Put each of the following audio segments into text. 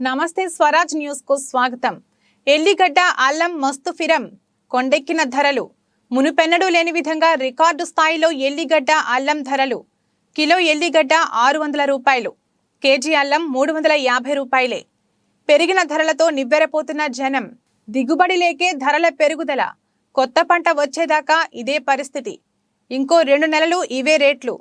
నమస్తే స్వరాజ్ న్యూస్కు స్వాగతం. ఎల్లిగడ్డ అల్లం మస్తు ఫిరం కొండెక్కిన ధరలు. మునుపెన్నడూ లేని విధంగా రికార్డు స్థాయిలో ఎల్లిగడ్డ అల్లం ధరలు. కిలో ఎల్లిగడ్డ ఆరు వందల రూపాయలు. కేజీ అల్లం మూడు వందల యాభై రూపాయలే. పెరిగిన ధరలతో నివ్వెరపోతున్న జనం. దిగుబడి లేకే ధరల పెరుగుదల. కొత్త పంట వచ్చేదాకా ఇదే పరిస్థితి. ఇంకో రెండు నెలలు ఇవే రేట్లు.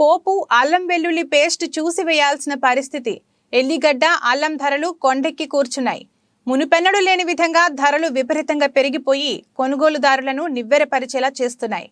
పోపు అల్లం వెల్లుల్లి పేస్ట్ చూసి వేయాల్సిన పరిస్థితి. ఎల్లిగడ్డ అల్లం ధరలు కొండెక్కి కూర్చున్నాయి. మునుపెన్నడూ లేని విధంగా ధరలు విపరీతంగా పెరిగిపోయి కొనుగోలుదారులను నివ్వెరపరిచేలా చేస్తున్నాయి.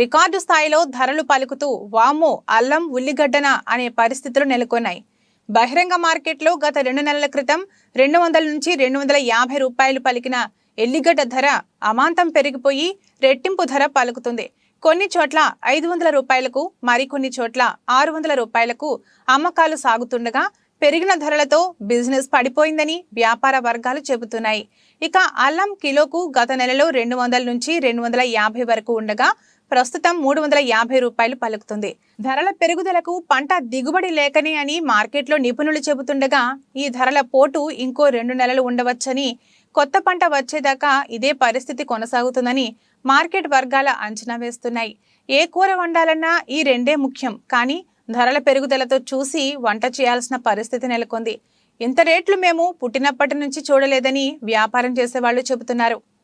రికార్డు స్థాయిలో ధరలు పలుకుతూ వాము అల్లం ఉల్లిగడ్డన అనే పరిస్థితులు నెలకొన్నాయి. బహిరంగ మార్కెట్లో గత రెండు నెలల క్రితం రెండు వందల నుంచి రెండు వందల యాభై రూపాయలు పలికిన ఎల్లిగడ్డ ధర అమాంతం పెరిగిపోయి రెట్టింపు ధర పలుకుతుంది. కొన్ని చోట్ల ఐదు వందల రూపాయలకు మరికొన్ని చోట్ల ఆరు వందల రూపాయలకు అమ్మకాలు సాగుతుండగా పెరిగిన ధరలతో బిజినెస్ పడిపోయిందని వ్యాపార వర్గాలు చెబుతున్నాయి. ఇక అల్లం కిలోకు గత నెలలో రెండు వందల నుంచి రెండు వందల యాభై వరకు ఉండగా ప్రస్తుతం మూడు వందల యాభై రూపాయలు పలుకుతుంది. ధరల పెరుగుదలకు పంట దిగుబడి లేకనే అని మార్కెట్లో నిపుణులు చెబుతుండగా ఈ ధరల పోటు ఇంకో రెండు నెలలు ఉండవచ్చని కొత్త పంట వచ్చేదాకా ఇదే పరిస్థితి కొనసాగుతుందని మార్కెట్ వర్గాల అంచనా వేస్తున్నాయి. ఏ కూర వండాలన్నా ఈ రెండే ముఖ్యం. కానీ ధరల పెరుగుదలతో చూసి వంట చేయాల్సిన పరిస్థితి నెలకొంది. ఇంత రేట్లు మేము పుట్టినప్పటి నుంచి చూడలేదని వ్యాపారం చేసేవాళ్ళు చెబుతున్నారు.